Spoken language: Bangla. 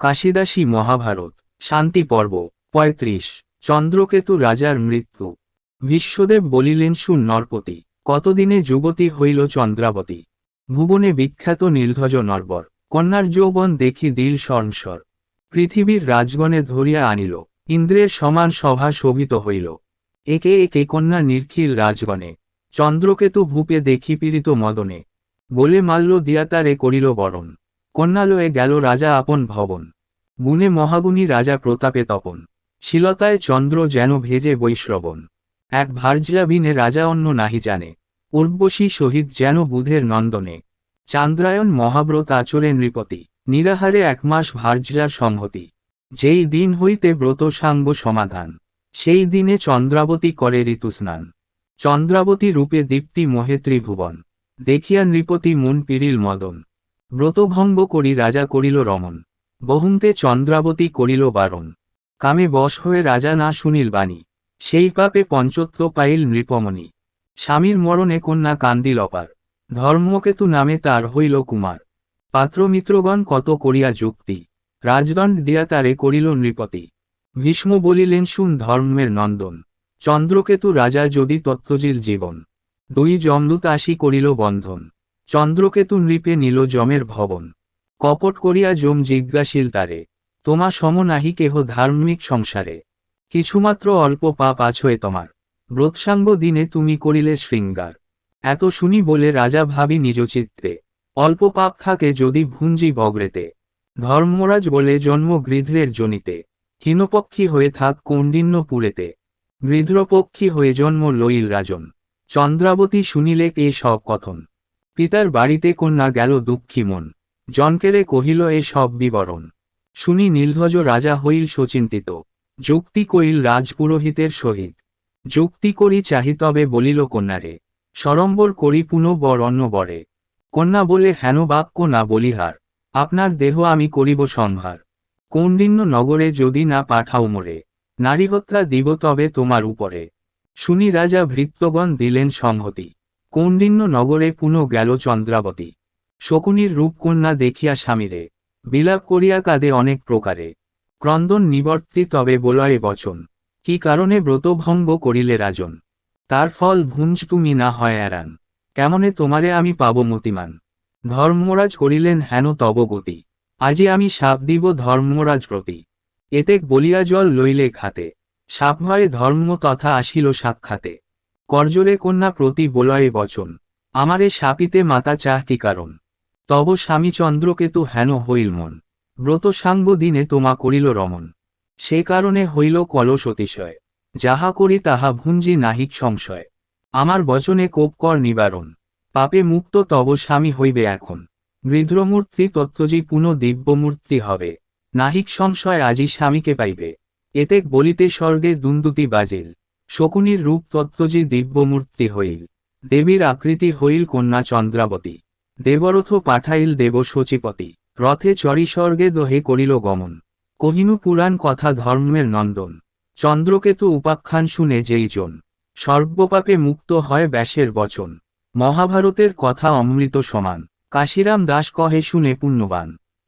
কাশিদাসী মহাভারত, শান্তি পর্ব, পঁয়ত্রিশ, চন্দ্রকেতু রাজার মৃত্যু। বিশ্বদেব বলিলেন, শুন নরপতি, কতদিনে যুবতী হইল চন্দ্রাবতী? ভুবনে বিখ্যাত নীলধ্বজ নরবর, কন্যার যৌবন দেখি দিল স্বর্ণস্বর পৃথিবীর রাজগণে ধরিয়া আনিল, ইন্দ্রের সমান সভা শোভিত হইল। একে একে কন্যা নির্খিল রাজগণে, চন্দ্রকেতু ভূপে দেখি পীড়িত মদনে। বলে মাল্য দিয়া তারে করিল বরণ। কন্যালয়ে গেল রাজা আপন ভবন। গুণে মহাগুণী রাজা প্রতাপে তপন। শিলতায় চন্দ্র যেন ভেজে বৈশ্রবণ। এক ভার্যা রাজা অন্য নাহি জানে। উর্বশী শহীদ যেন বুধের নন্দনে। চান্দ্রায়ণ মহাব্রত আচরে নৃপতি। নিরাহারে এক মাস ভার্যার সংহতি। যেই দিন হইতে ব্রত সাঙ্গ সমাধান। সেই দিনে চন্দ্রাবতী করে ঋতুস্নান। চন্দ্রাবতী রূপে দীপ্তি মোহে ত্রিভুবন। দেখিয়া নৃপতি মন পিরিল মদন। ব্রতভঙ্গ করি রাজা করিল রমন বহুন্তে চন্দ্রাবতী করিল বারণ। কামে বশ হয়ে রাজা না শুনিল বাণী, সেই পাপে পঞ্চত্ব পাইল নৃপমণি। স্বামীর মরণে কন্যা কান্দিল অপার, ধর্মকেতু নামে তার হইল কুমার। পাত্রমিত্রগণ কত করিয়া যুক্তি, রাজদণ্ড দিয়া তারে করিল নৃপতি। ভীষ্ম বলিলেন, শুন ধর্মের নন্দন, চন্দ্রকেতু রাজা যদি তত্ত্বজিল জীবন, দুই যমদূত আসি করিল বন্ধন। চন্দ্রকেতু নৃপে নিল যমের ভবন। কপট করিয়া যম জিজ্ঞাসীল তারে, তোমা সম নাহি কেহ ধার্মিক সংসারে? কিছুমাত্র অল্প পাপ আছয়ে তোমার। ব্রতসাঙ্গ দিনে তুমি করিলে শৃঙ্গার। এত শুনি বলে রাজা ভাবি নিজ চিত্তে, অল্প পাপ থাকে যদি ভুঞ্জি বগরেতে। ধর্মরাজ বলে জন্ম গৃধ্রের জনিতে। হীনপক্ষী হয়ে থাক কৌণ্ডিন্য পুরেতে। গৃধ্রপক্ষী হয়ে জন্ম লইল রাজন। চন্দ্রাবতী শুনিলে এ সব কথন। পিতার বাড়িতে কন্যা গেল দুঃখী মন। জনকেরে কহিল, এ সব বিবরণ শুনি নীলধ্বজ রাজা হইল সচিন্তিত যুক্তি কইল রাজপুরোহিতের সহিত। যুক্তি করি চাহি তবে বলিল কন্যারে সরম্বর করি পুনঃ বর অন্য বরে কন্যা বলে, হেন বাক্য না বলিহার। আপনার দেহ আমি করিব সংহার কৌন্ডিন্য নগরে যদি না পাঠাও মোরে। নারী হত্যা দিব তবে তোমার উপরে শুনি রাজা ভৃত্যগণ দিলেন সংহতি। কৌন্ডিন্য নগরে পুনঃ গেল চন্দ্রাবতী। শকুনির রূপকন্যা দেখিয়া স্বামীরে, বিলাপ করিয়া কাঁদে অনেক প্রকারে। ক্রন্দন নিবর্তি তবে বলয়ে বচন, কি কারণে ব্রতভঙ্গ করিলে রাজন? তার ফল ভুঞ্জ তুমি না হয় এরান। কেমনে তোমারে আমি পাব মতিমান? ধর্মরাজ করিলেন হেন তব গতি। আজি আমি সাপ দিব ধর্মরাজ প্রতি। এতেক বলিয়া জল লইলে খাতে। সাপ ভয়ে ধর্ম তথা আসিল সাক্ষাতে করজরে কন্যা প্রতি বলয়ে বচন, আমারে সাপিতে মাতা চাহ কি কারণ? তব স্বামী চন্দ্রকেতু হেন হইল মন, ব্রত সাঙ্গ দিনে তোমা করিল রমন। সে কারণে হইল কলস অতিশয়, যাহা করি তাহা ভুঞ্জি নাহিক সংশয়। আমার বচনে কোপ কর নিবারণ, পাপে মুক্ত তব স্বামী হইবে এখন। গৃধ্রমূর্তি তত্ত্বজি পুনঃ দিব্যমূর্তি হবে, নাহিক সংশয় আজি স্বামীকে পাইবে। এতে বলিতে স্বর্গে দুন্দুতি বাজিল। শকুনির রূপ তত্ত্বজি দিব্যমূর্তি হইল, দেবীর আকৃতি হইল কন্যা চন্দ্রাবতী। দেবরথ পাঠাইল দেব সচিপতি রথে চরি স্বর্গে দোহে করিল গমন। কহিনু পুরাণ কথা ধর্মের নন্দন, চন্দ্রকেতু উপাখ্যান শুনে যেই জন। সর্বপাপে মুক্ত হয় ব্যাসের বচন, মহাভারতের কথা অমৃত সমান। কাশিরাম দাস কহে শুনে পুণ্যবান।